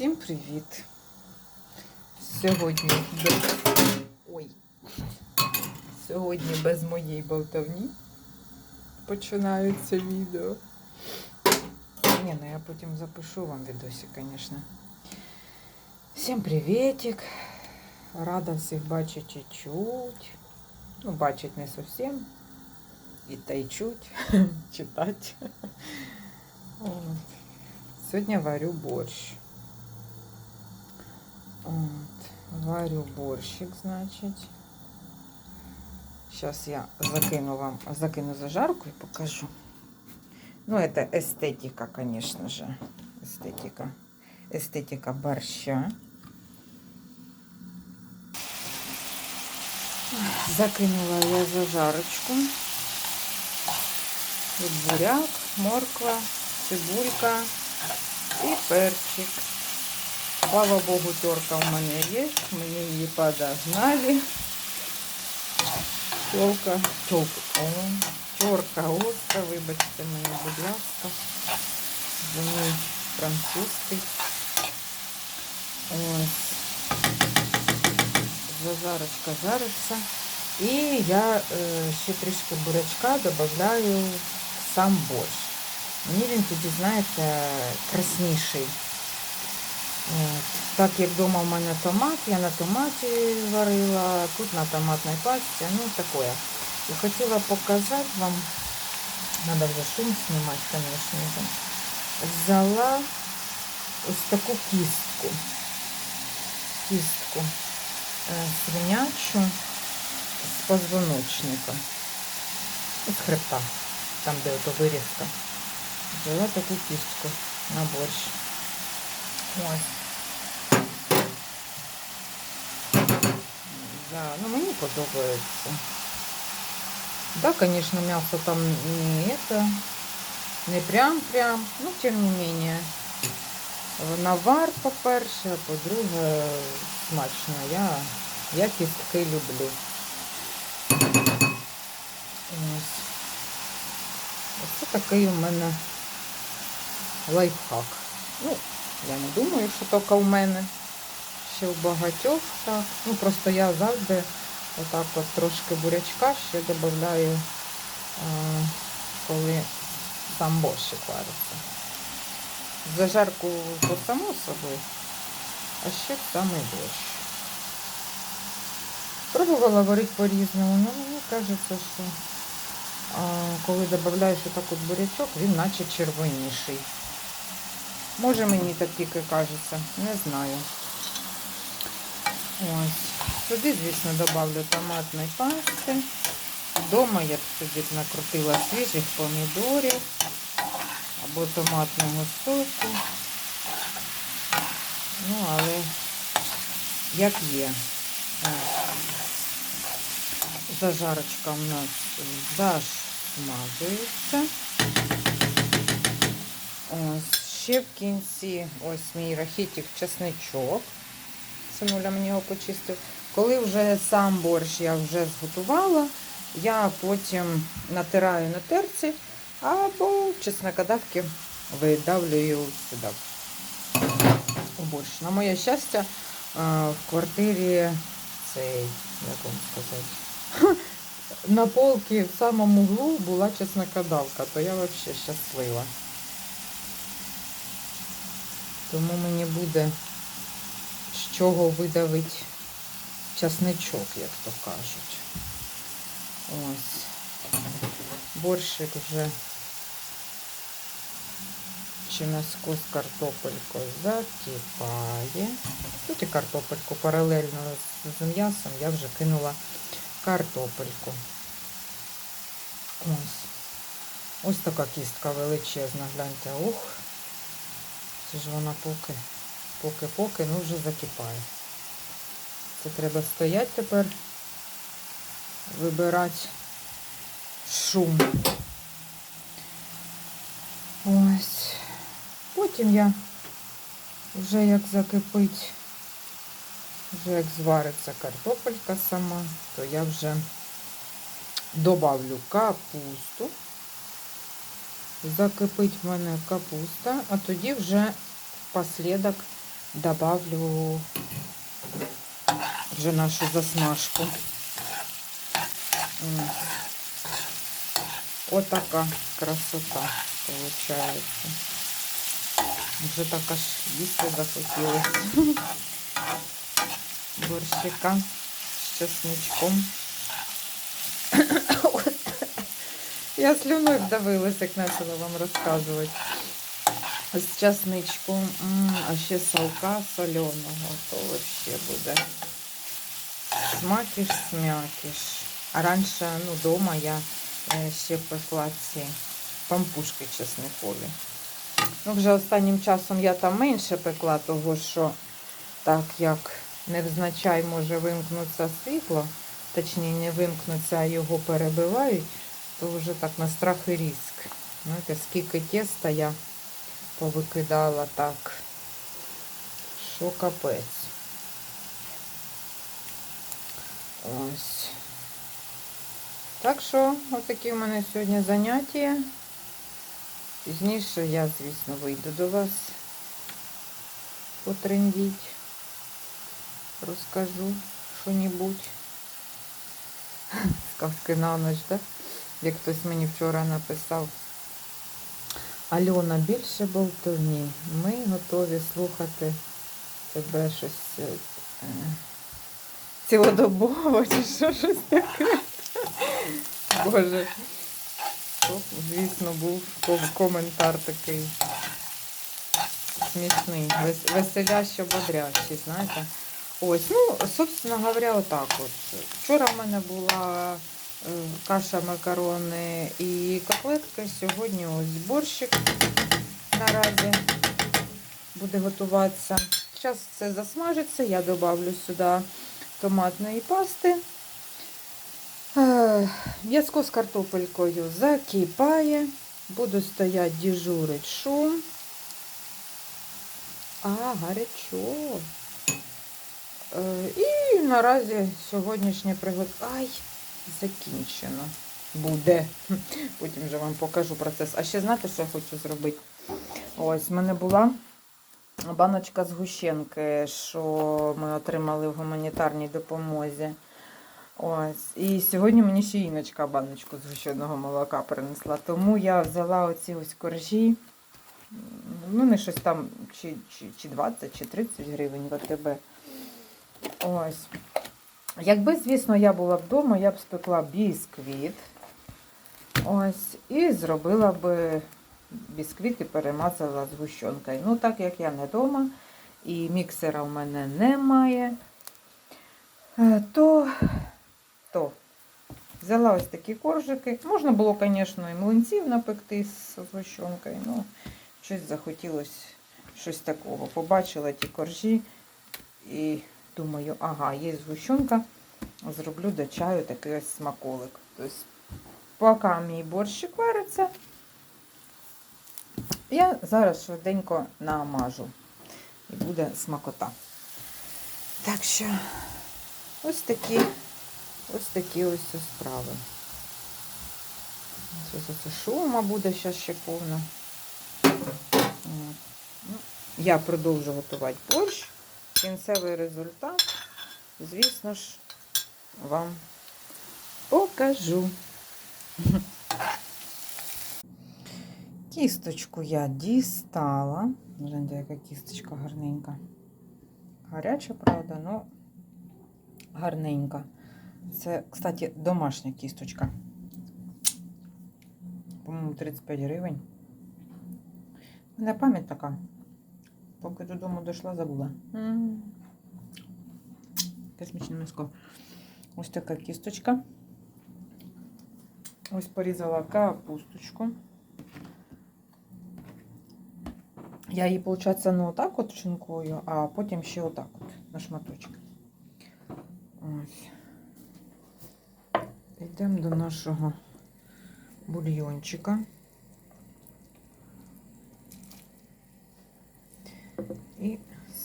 Всім привіт! Сьогодні без... Ой. Сьогодні без моєї болтовні починається відео. Ні, ну я потім запишу вам відосик, звісно. Всім привітик! Рада всіх бачити і чуть. Ну, бачить не зовсім. І та й чуть читати. Сьогодні варю борщ. Варю борщик, значить. Сейчас я закину вам, закину зажарку и покажу. Ну, это эстетика, конечно же. Эстетика. Эстетика борща. Закинула я зажарочку. Тут буряк, морква, цибулька і перчик. Слава Богу, терка в мене є. Мені її подогнали. Тёлка, тёлка, о, терка остра, вибачте мені, будь ласка. Вони французький. Ось. Зажарочка жариться. І я е, ще трішки бурячка додаю в сам борщ. Мені він тоді, знаєте, красніший. От. Так як вдома в мене томат, я на томаті варила, тут на томатній пасті, ну таке. І хотіла показати вам, треба вже шум знімати, звісно. Взяла ось таку кістку. Кістку е, свинячу з позвоночника. З хребта, там де ото вирізка. Взяла таку кістку на борщ. Ось. Да, ну мені подобається. Да, конечно, мясо там не это, не прям-прям, ну, тем не менее. Навар, по-перше, по-друге, смачно. Я, я кістки люблю. Ось. Ось такий у мене лайфхак. Ну, я не думаю, що тільки в мене. В багатьох так. Ну, просто я завжди отак от трошки бурячка ще додаю, коли сам борщик вариться. Зажарку по само собою, а ще самий борщ. Пробувала варити по-різному, але мені кажеться, що а, коли додаєш отак от бурячок, він наче червоніший. Може мені так тільки кажеться, не знаю. Ось. Сюди, звісно, добавлю томатної пасти. Вдома я собі накрутила свіжих помідорів або томатного соку. Ну, але як є. Зажарочка у нас засмажується. Ось. Ще в кінці ось мій рахітик чесничок. Синуля мені його почистив. Коли вже сам борщ я вже зготувала, я потім натираю на терці або в чеснокодавки видавлюю сюди у борщ. На моє щастя, в квартирі цей, як вам сказати, на полці в самому углу була чеснокодавка, то я взагалі щаслива. Тому мені буде чого видавити часничок, як то кажуть. Ось. Борщик вже чи м'яско з картопелькою закипає. Тут і картопельку паралельно з м'ясом я вже кинула картопельку. Ось. Ось така кістка величезна, гляньте, ух. Це ж вона поки, поки-поки, ну вже закипає. Це треба стояти тепер, вибирати шум. Ось. Потім я вже як закипить, вже як звариться картопелька сама, то я вже добавлю капусту. Закипить в мене капуста, а тоді вже впоследок добавлю вже нашу засмажку. Отака красота виходить. Вже так аж їсти захотілося. Борщика з чесничком. Я слюною вдавилася, як почала вам розказувати. З часничком, М, а ще салка соленого, то взагалі буде. Смакіш, смякіш. А раніше, ну, вдома я е, ще пекла ці пампушки чесникові. Ну, вже останнім часом я там менше пекла, того що так як невзначай може вимкнутися світло, точніше не вимкнуться, а його перебивають, то вже так на страх і риск. Знаєте, скільки теста я повикидала так, що капець. Ось. Так що, отакі в мене сьогодні заняття. Пізніше я, звісно, вийду до вас потрендіть, розкажу що-небудь. Сказки на ніч, так? Як хтось мені вчора написав. Альона, більше болтовні. Ми готові слухати тебе щось е, цілодобово чи що щось таке. Боже. То, звісно, був коментар такий смішний, вес- веселяще бодрящий, знаєте. Ось, ну, собственно говоря, отак от. Вчора в мене була каша, макарони і котлетки. Сьогодні ось борщик наразі буде готуватися. Зараз це засмажиться, я додавлю сюди томатної пасти. Е, М'яско з картопелькою закипає. Буду стояти дежурить шум. А, гарячо. Е, І наразі сьогоднішнє приготування. Ай, закінчено буде. Потім вже вам покажу процес. А ще знаєте, що я хочу зробити? Ось, в мене була баночка згущенки, що ми отримали в гуманітарній допомозі. Ось. І сьогодні мені ще Іночка баночку згущеного молока принесла. Тому я взяла оці ось коржі. Ну, не щось там, чи, чи, чи 20, чи 30 гривень в АТБ. Ось. Якби, звісно, я була вдома, я б спекла бісквіт. Ось. І зробила б бісквіт і перемазала згущенкою. Ну, так як я не вдома, і міксера в мене немає, е, то то взяла ось такі коржики. Можна було, звісно, і млинців напекти з згущенкою, ну, щось захотілося щось такого. Побачила ті коржі і думаю, ага, є згущенка, зроблю до чаю такий ось смаколик. Тобто, поки мій борщик вариться, я зараз швиденько намажу. І буде смакота. Так що, ось такі. Ось такі ось справи. Ось це шума буде зараз ще повно. Ну, Я продовжу готувати борщ. Кінцевий результат, звісно ж, вам покажу. Кісточку я дістала. Гляньте, яка кісточка гарненька. Гаряча, правда, але гарненька. Це, кстати, домашня кісточка. По-моєму, 35 гривень. У мене пам'ять така. Поки додому дійшла, забула. М. Яке смачне м'яско. Ось така кісточка. Ось порізала капусточку. Я її, виходить, не отак от шинкую, а потім ще отак от на шматочки. Ось. Йдемо до нашого бульйончика. І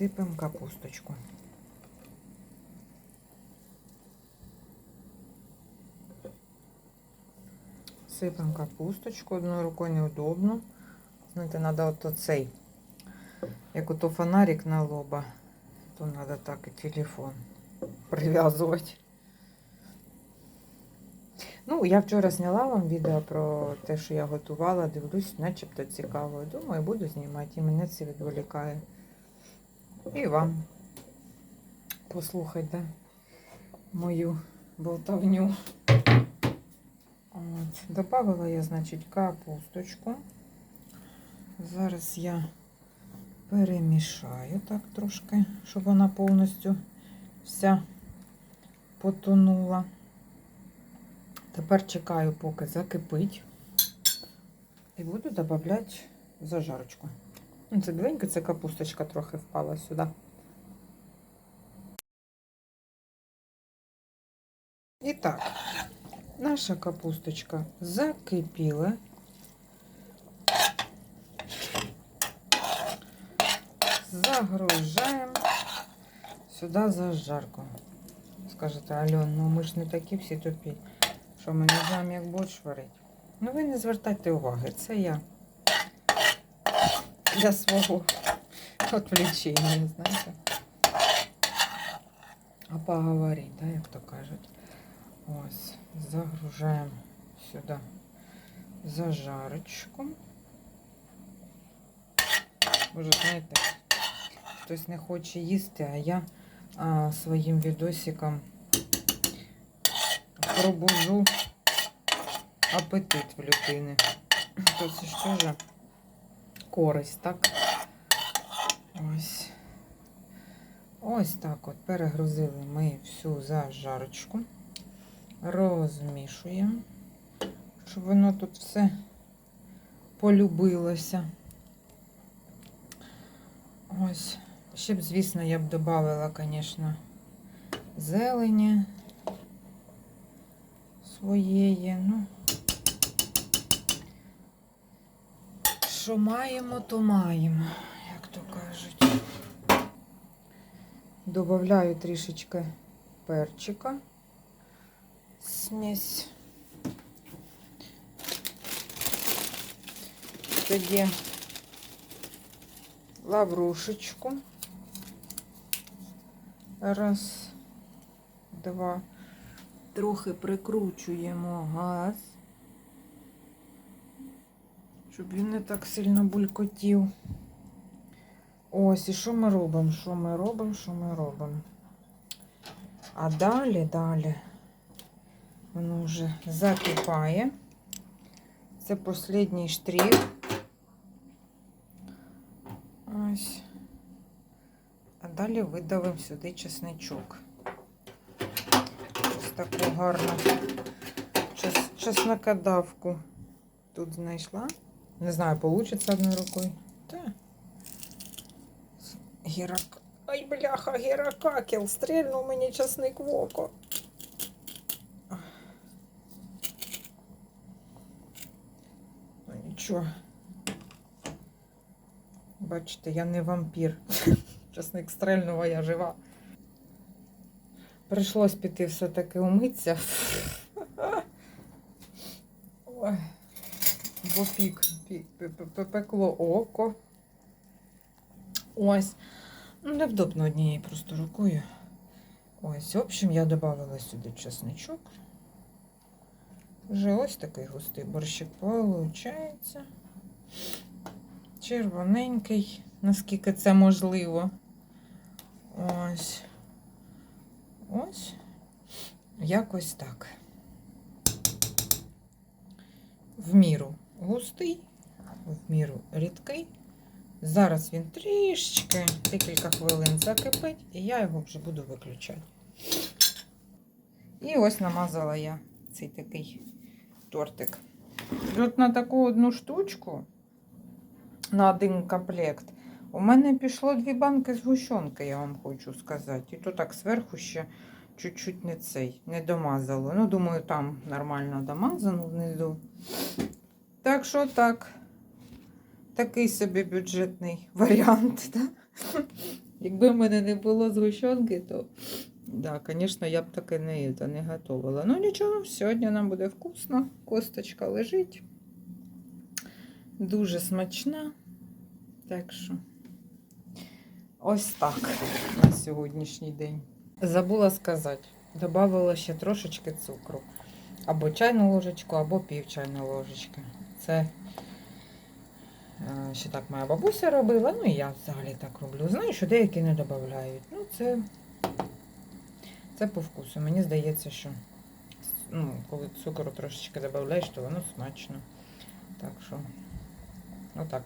сипемо капусточку. Сипемо капусточку, одною рукою неудобно. Знаєте, треба от оцей Як ото фонарик на лоба, то треба так і телефон прив'язувати. Ну, я вчора зняла вам відео про те, що я готувала, дивлюсь, начебто цікаво. Думаю, буду знімати, і мене це відволікає. І вам послухайте мою болтовню. От. Добавила я, значить, капусточку. Зараз я перемішаю так трошки, щоб вона повністю вся потонула. Тепер чекаю, поки закипить. І буду додавати зажарочку. Ну, Це біленька, це капусточка трохи впала сюди. І так, наша капусточка закипіла. Загружаємо сюди зажарку. Скажете, Альон, ну ми ж не такі всі тупі, що ми не знаємо, як борщ варити. Ну ви не звертайте уваги, це я для свого відвлечення, знаєте. А поговорить, да, як то кажуть. Ось, загружаємо сюди зажарочку. Може, знаєте, хтось не хоче їсти, а я а, своїм відосиком пробужу апетит в людини. То це ж теж користь, так? Ось. Ось так от перегрузили ми всю зажарочку. Розмішуємо, щоб воно тут все полюбилося. Ось. Ще б, звісно, я б додавала, звісно, зелені своєї. Ну, що маємо, то маємо, як то кажуть. Добавляю трішечки перчика. Смесь. Тоді лаврушечку. Раз, два. Трохи прикручуємо газ, щоб він не так сильно булькотів. Ось, і що ми робимо? Що ми робимо? Що ми робимо? А далі, далі, воно вже закипає. Це останній штрих. Ось. А далі видавимо сюди чесничок. Ось таку гарну час, чеснокодавку тут знайшла. Не знаю, вийде одною рукою. Та. Гірак. Ай, бляха, гіракакел, стрільнув мені часник в око. Ну нічого. Бачите, я не вампір. Часник стрельнув, я жива. Прийшлось піти все-таки умитися. Ой, бо пік, пекло око. Ось. Ну, невдобно однією просто рукою. Ось, в общем, я додавала сюди чесничок. Вже ось такий густий борщик виходить. Червоненький, наскільки це можливо. Ось. Ось. Якось так. В міру густий, в міру рідкий. Зараз він трішечки, декілька хвилин закипить, і я його вже буду виключати. І ось намазала я цей такий тортик. От на таку одну штучку, на один комплект, у мене пішло дві банки згущенки, я вам хочу сказати. І то так зверху ще чуть-чуть не цей, не домазало. Ну, думаю, там нормально домазано внизу. Так що так. Такий собі бюджетний варіант. Да? Якби в мене не було згущенки, то, да, звісно, я б таки не, це, не готувала. Ну нічого, сьогодні нам буде вкусно. Косточка лежить. Дуже смачна. Так що Ось так на сьогоднішній день. Забула сказати, додавала ще трошечки цукру. Або чайну ложечку, або пів чайної ложечки. Це ще так моя бабуся робила, ну і я взагалі так роблю. Знаю, що деякі не додають. Ну, це, це по вкусу. Мені здається, що ну, коли цукру трошечки додаєш, то воно смачно. Так що, отак.